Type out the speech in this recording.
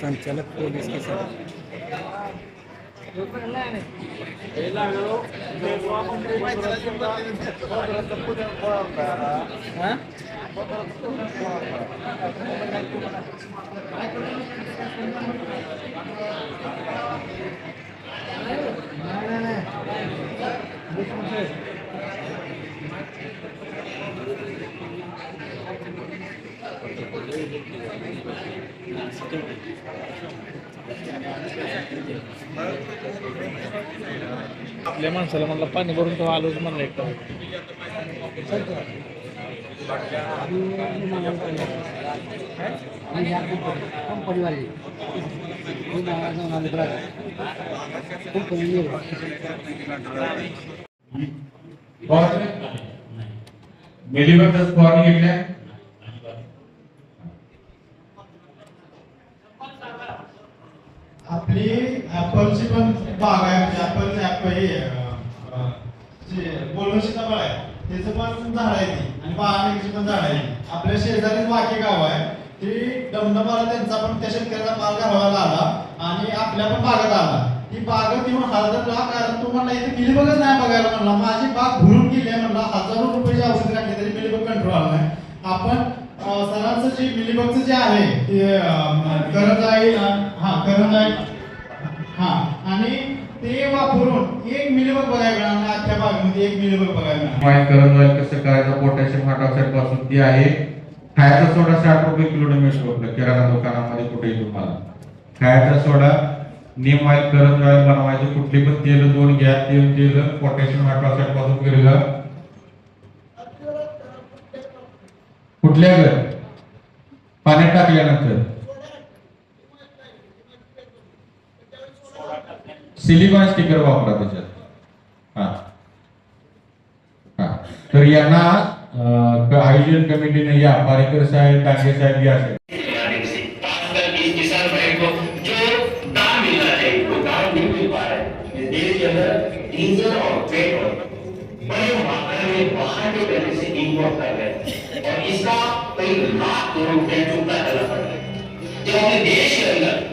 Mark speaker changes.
Speaker 1: संचालक पोलीस के कसे आपल्या माणसाला म्हणलं पाणी भरून तो आलोच म्हणलं एकदम
Speaker 2: मिलीबद्दल फॉर्म घेतल्या
Speaker 3: आपली ऍपलची पण बाग आहे म्हणजे ऍपलचं ऍप हे अं, सीताफळ आहे. त्याचं पण झाड आहे ती. आणि बाळाची पण झाड आहे आपल्या शेजारीच वाकी गाव आहे. ती डमडमाला त्यांचा पण त्या शेतकऱ्याचा माल घालवायला आला आणि आपल्या पण बागात आला. ती बाग देऊन हजारला कारण म्हणला इथे मिलीबगच नाही बघायला. म्हणला माझी बाग भरून गेली आहे. म्हणला हजारो रुपयाची औषध घातली तरी मिलीबग कंट्रोल आला नाही. आपण सरांचं जे मिलीबगचं जे आहे ते अं, आहे हा करंज आहे हा. आणि ते वापरून एक मिलीबग बघायला मिळालं आजच्या बागेमध्ये एक मिलीबग बघायला मिळालं.
Speaker 2: करत जाईल कसं करायचं पोटॅशियम हायड्रॉक्साईडपासून ती आहे. खायचा सोडा साठ रुपये किलो मिळतो आपल्या किराणा दुकानामध्ये कुठेही तुम्हाला खायचा सोडा निम ऑइल करत ऑइल बनवायचे कुठली पण तेल दोन घ्या तेल तेल पोटॅशियम हायड्रॉक्साईडपासून केलेलं कुठल्या घर? पाण्यात टाकल्यानंतर. सिलिकॉन स्टिकर वापरा त्याच्यात हा हा तर यांना आयोजन कमिटीने या पारेकर साहेब डांगे साहेब या
Speaker 4: है और हैं इसका कई लाख करोड़ रुपए चुकता करना है देश के अंदर